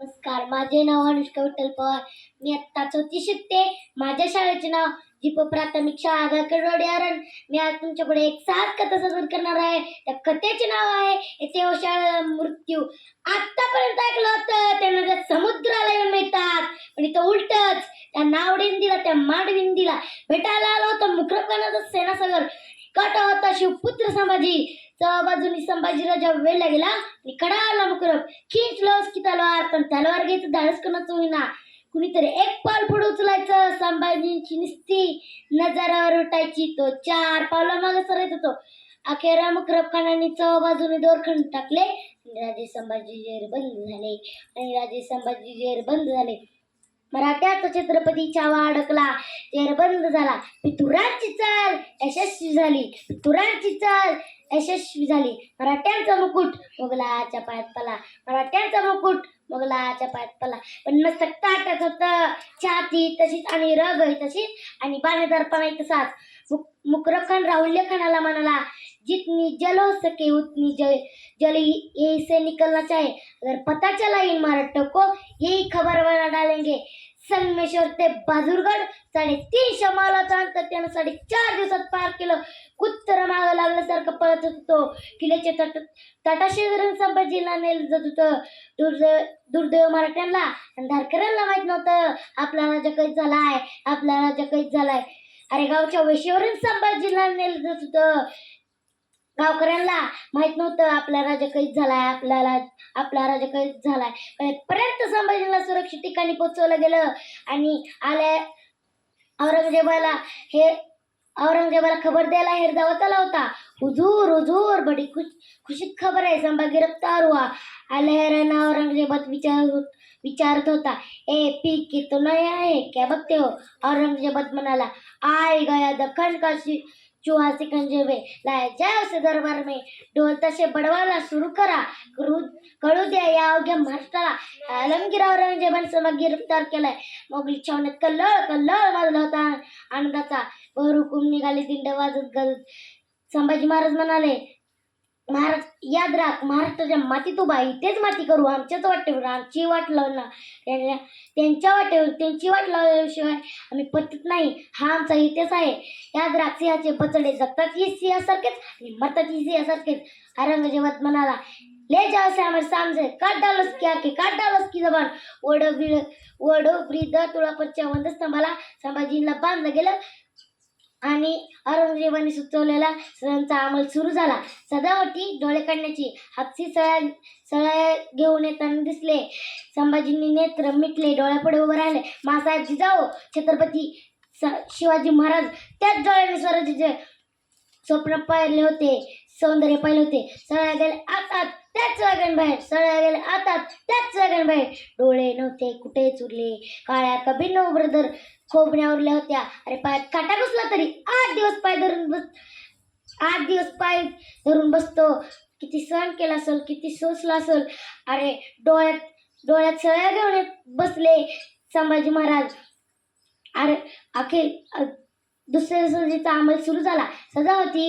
नमस्कार माझे नाव अनुष्का विठ्ठल पवार. मी आत्ता चौथी शिकते. माझ्या शाळेचे नाव दीप प्राथमिक शाळा आगाकर रोड यारण मी आज तुमच्याकडे एक सात कथा सादर करणार आहे. त्या कथेचे नाव आहे येथे हो शाळा मृत्यू. आतापर्यंत ऐकलं होतं त्यांना त्या समुद्राला येऊन मिळतात पण इथं उलटच त्या नावडीन दिला त्या माडवीन दिला भेटायला आलो होतं मुक्रकानाचा सेनासागर. काटा होता शिवपुत्र संभाजी. बाजूनी बाजूनी संभाजीराजा वेळला गेला. आणि कडा आला मुकरब. खिंचलोस की तलवार पण तलवार घ्यायचं धाडस कोणाचं होईना. कुणीतरी एक पाल पुढे उचलायचं. संभाजींची निस्ती नजारावर उठायची तो चार पावला मागे सरत तो अखेर मुकरब खानाने चव बाजूने दोरखंड टाकले. आणि राजे संभाजी जेर बंद झाले. आणि राजे संभाजी जेर बंद झाले. मराठ्याचा छत्रपतीच्या अडकला जेर बंद झाला. पितुरांची चाल यशस्वी झाली. पितुरांची चाल यशस्वी झाली. मराठ्यांचा मुकुट मोगलाच्या पायात पला मराठ्यांचा मुकुट मोगलाच्या पायात पला पण नसतं ताटच होत. छाती तशीच आणि रग तशीच आणि बाणेदारपणा तसाच. मुक मुकरब राहुल्यखनाला राहुल्य खानाला म्हणाला जितनी जल हो सके उतनी जल जल यही से निकलना चाहे। अगर पता चला इन मराठों को यही खबर बना डालेंगे। संगमेश्वर ते बाजूरगड साडेतीनशे मालाचं अंतर त्यानं साडेचार दिवसात पार केलं कुत्तर मागं लागल्यासारखं पळत होतो किल्ल्याच्या तट तटाशी धरण संभाजीला नेलं जात होतं. दुर्दैव दुर्दैव मराठ्यांना आणि धारकऱ्यांना माहीत नव्हतं. आपला राजा कैद झालाय आपला राजा कैद झालाय. अरे गावच्या वेशीवरून संभाजीला नेलं जात होतं. गावकऱ्यांना माहीत नव्हतं आपला राजा कैद झालाय आपल्याला आपला राजा कैद झालाय. पर्यंत संभाजीला सुरक्षित ठिकाणी पोहोचवलं गेलं आणि आल्या औरंगजेबाला हे औरंगजेबाला खबर द्यायला हेरदावत आला होता. हुजूर हुजूर बडी खुश खुशीत खबर आहे. संभाजी गिरफ्तार हुआ. आल्या औरंगजेबात विचार विचारत होता. ए पी की तो नया है क्या बघते हो? औरंगजेबात म्हणाला आय गया दखन काशी चुहा सिकंजे में लाया जाए उसे दरबार में. ढोल तसे बडवाला सुरू करा. कळू द्या या अवघ्या महाराष्ट्राला. आलमगीर औरंगजेबाने गिरफ्तार केलाय. मोगली छावण्यात कल्लळ कल्लळ वाजला होता. आनंदाचा वर निघाले दिंड वाजत गजत. संभाजी महाराज म्हणाले महाराज याद राख महाराष्ट्राच्या मातीत उभा इथेच माती करू. आमच्याच वाटेवर आमची वाट लावणार. त्यांच्या त्यांच्या वाटेवर त्यांची वाट लावल्याशिवाय आम्ही पटत नाही. हा आमचा इतिहास आहे. याद राख सिंहाचे जगतात ही सिंहासारखेच आणि मरतातही सिंहासारखेच. औरंगजेबात म्हणाला ले जाओ से हमारे सामने काट डालोस की आखे काट डालोस की जबान. वडो बिड ब्रिद ब्रीद तुळापरच्या वंदस्तंभाला संभाजींना बांधलं गेलं. आणि औरंगजेबाने सुचवलेला सणांचा अंमल सुरू झाला. सदावटी डोळे काढण्याची हापसी सळ्या सळ्या घेऊन येताना दिसले. संभाजींनी नेत्र मिटले डोळ्यापुढे उभे राहिले. मासाहेब जिजाऊ छत्रपती स- शिवाजी महाराज त्याच डोळ्याने स्वराज्याचे स्वप्न पाहिले होते सौंदर्य पाहिले होते. सळ्या गेले. आतात बाहेर सळ्या गेले. आता त्याच वागण बाहेर. डोळे नव्हते कुठे चुरले? काळ्या कबीन ब्रदर खोबण्या उरल्या होत्या. अरे पायात काटा बसला तरी. आठ दिवस पाय धरून बस आठ दिवस पाय धरून बसतो. किती सहन केला असेल किती सोसला असेल. अरे डोळ्यात डोळ्यात सळ्या घेऊन बसले संभाजी महाराज. अरे अखेर दुसऱ्या दिवसाचा अंमल सुरू झाला सजावती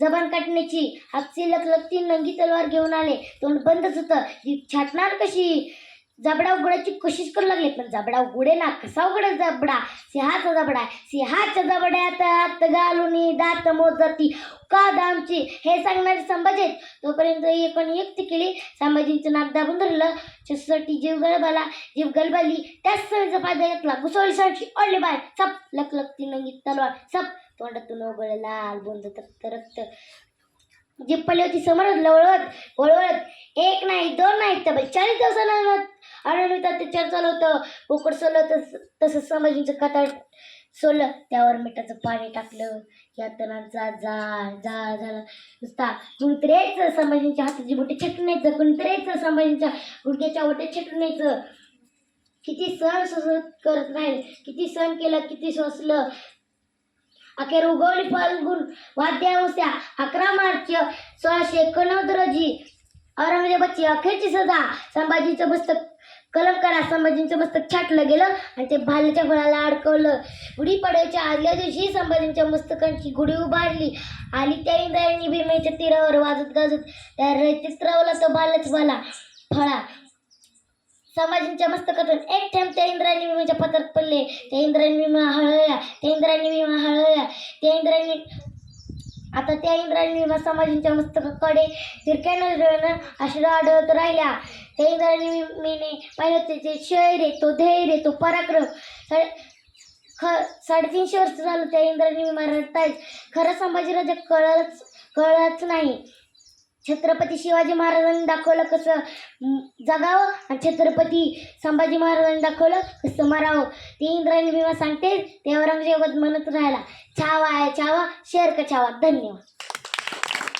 जबान काटण्याची. हापसी लखलखती नंगी तलवार घेऊन आले. तोंड बंदच होतं. ही छाटणार कशी? जबडा उघडायची कोशिश करू लागले पण जबडा उघडे ना. कसा उघडे जबडा? सिंहाचा जबडा सिंहाच्या जबड्यात हात घालून दात मोजती. का दामची? हे सांगणारे आहेत. तोपर्यंत एकोन एक ती केली. संभाजींचं नाक दाबून धरलं. त्याच्यासाठी जीव गळबाला जीव गलबाली. त्याच सळीचा फायदा घेतला. घुसवली सळची ओढली बाय सप! लकलकती नंगी तलवार. सप! तोंडातून ओघळ लाल बोंद तप्त रक्त. जी होती समोरच लवळत वळवळत. एक नाही दोन नाही तर चाळीस दिवसाला आढळतात ते चर्चा होतं. उकड सोलं तस तसं संभाजींचं कथा सोलं त्यावर मिठाचं पाणी टाकलं. यातनांचा जाळ जाळ झाला नुसता गुंतरेचं संभाजींच्या हाताची बोटे छटण्याचं गुंतरेचं संभाजींच्या गुडघ्याच्या बोटे छटण्याचं. किती सण सोसत करत राहील किती सण केलं किती सोसलं. अखेर उगवली फाल्गुन. वाद्यावस्या अकरा मार्च सोळाशे एकोणनव्वद रोजी औरंगजेबाची अखेरची सजा. संभाजीचं पुस्तक कलम करा संभाजींचं मस्तक छाटलं गेलं आणि ते भाल्याच्या फळाला अडकवलं. गुढीपाडव्याच्या आदल्या दिवशी संभाजींच्या मस्तकांची गुढी उभारली आणि त्या इंद्रायणी भीमेच्या तीरावर वाजत गाजत त्या चित्रावला तो बालच बाला फळा. समाजींच्या मस्तकातून एक थेंब त्या इंद्रायणी विमाच्या पत्रात पडले. त्या इंद्रानी विमा हळळ्या त्या इंद्रायणी विमा हळळ्या त्या इंद्रानी आता त्या इंद्रानी विमा समाजींच्या मस्तकाकडे तिरक्यानं नजरेनं अश्रू आढळत राहिल्या. त्या इंद्रायणी विमेने पाहिलं त्याचे शैर्य तो धैर्य तो पराक्रम. ख साडेतीनशे वर्ष झालं त्या इंद्रानी विमा रडतायत. खरं संभाजीराजा कळलंच कळलंच नाही. छत्रपती शिवाजी महाराजांनी दाखवलं कसं जगावं आणि छत्रपती संभाजी महाराजांनी दाखवलं कसं मारावं. ते इंद्रायणी विमा सांगते ते औरंगजेबात म्हणत राहिला छावा आहे छावा शेर का छावा धन्यवाद.